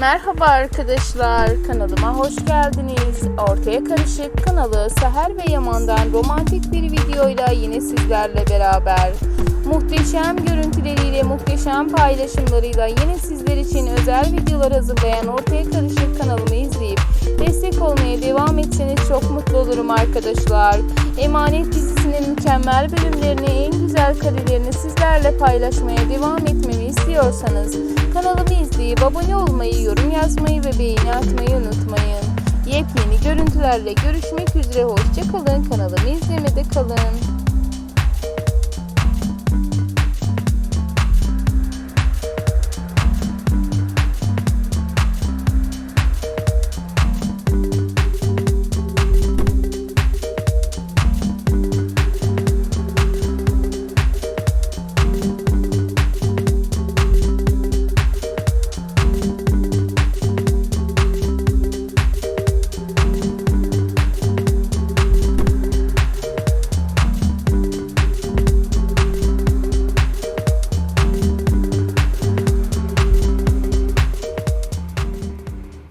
Merhaba arkadaşlar, kanalıma hoş geldiniz. Ortaya Karışık kanalı Seher ve Yaman'dan romantik bir videoyla yine sizlerle beraber. Muhteşem görüntüleriyle, muhteşem paylaşımlarıyla yine sizler için özel videolar hazırlayan Ortaya Karışık kanalımı izleyip destek olmaya devam etseniz çok mutlu olurum arkadaşlar. Emanet dizisinin mükemmel bölümlerini, en güzel karelerini sizlerle paylaşmaya devam etmemi istiyorsanız kanalımı izleyip abone olmayı, yorum yazmayı ve beğeni atmayı unutmayın. Yepyeni görüntülerle görüşmek üzere. Hoşçakalın. Kanalımı izlemede kalın.